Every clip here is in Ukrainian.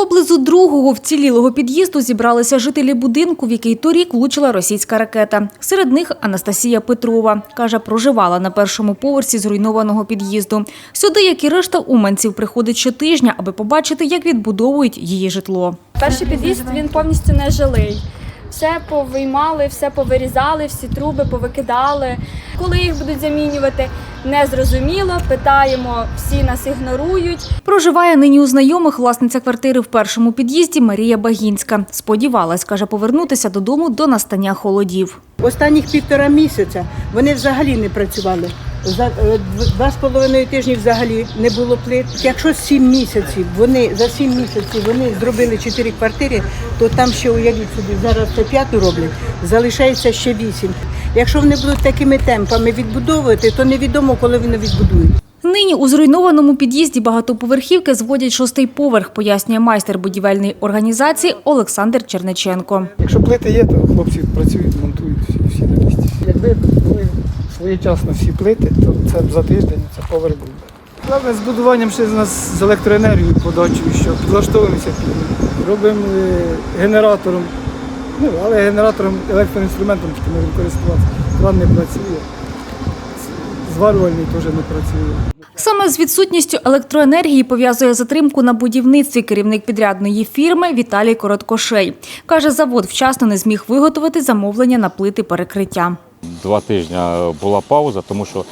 Поблизу другого вцілілого під'їзду зібралися жителі будинку, в який торік влучила російська ракета. Серед них Анастасія Петрова. Каже, проживала на першому поверсі зруйнованого під'їзду. Сюди, як і решта уманців, приходить щотижня, аби побачити, як відбудовують її житло. Перший під'їзд він повністю не жилий. Все повиймали, все повирізали, всі труби повикидали. Коли їх будуть замінювати, не зрозуміло. Питаємо, всі нас ігнорують. Проживає нині у знайомих власниця квартири в першому під'їзді Марія Багінська. Сподівалась, каже, повернутися додому до настання холодів. Останніх півтора місяця вони взагалі не працювали. За е, два з половиною тижні взагалі не було плит. Якщо сім місяців вони за сім місяців вони зробили чотири квартири, то там ще уявіть собі, зараз це п'яту роблять, залишається ще вісім. Якщо вони будуть такими темпами відбудовувати, то невідомо, коли вони відбудують. Нині у зруйнованому під'їзді багатоповерхівки зводять шостий поверх, пояснює майстер будівельної організації Олександр Черниченко. Якщо плити є, то хлопці працюють, монтують всі, всі на місці. Якби були своєчасно всі плити, то це за тиждень це поверх був. Головне з будуванням ще з нас з електроенергією подачою, що підлаштовуємося під робимо е, генератором. Ну, але генератором електроінструментом тільки можемо користуватися. план не працює. Зварювальний теж не працює. Саме з відсутністю електроенергії пов'язує затримку на будівництві керівник підрядної фірми Віталій Короткошей. Каже, завод вчасно не зміг виготовити замовлення на плити перекриття. Два тижні була пауза, тому що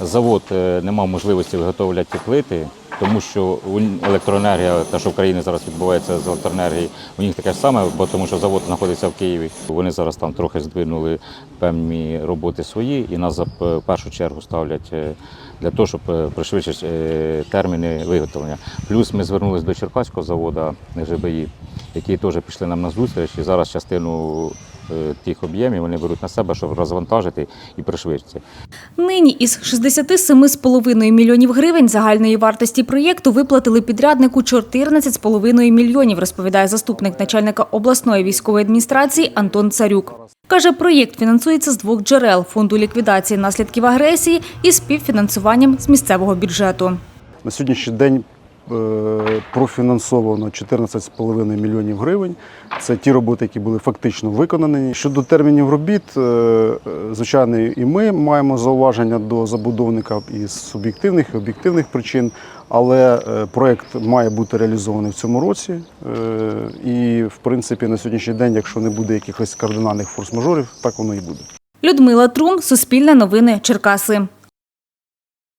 завод е, не мав можливості виготовляти плити, тому що електроенергія, те, що в країні зараз відбувається з електроенергією, у них таке ж саме, бо тому що завод знаходиться в Києві. Вони зараз там трохи здвинули певні роботи свої і нас за першу чергу ставлять е, для того, щоб е, пришвидшити е, терміни виготовлення. Плюс ми звернулися до Черкаського заводу ЖБІ, які теж пішли нам на зустріч і зараз частину тих об'ємів вони беруть на себе, щоб розвантажити і пришвидшити. Нині із 67,5 мільйонів гривень загальної вартості проєкту виплатили підряднику 14,5 мільйонів, розповідає заступник начальника обласної військової адміністрації Антон Царюк. Каже, проєкт фінансується з двох джерел – фонду ліквідації наслідків агресії і співфінансуванням з місцевого бюджету. На сьогоднішній день е, профінансовано 14,5 мільйонів гривень. Це ті роботи, які були фактично виконані. Щодо термінів робіт, е, е, звичайно, і ми маємо зауваження до забудовника із суб'єктивних і об'єктивних причин, але е, проект має бути реалізований в цьому році. Е, І, в принципі, на сьогоднішній день, якщо не буде якихось кардинальних форс-мажорів, так воно і буде. Людмила Трум, Суспільне новини, Черкаси.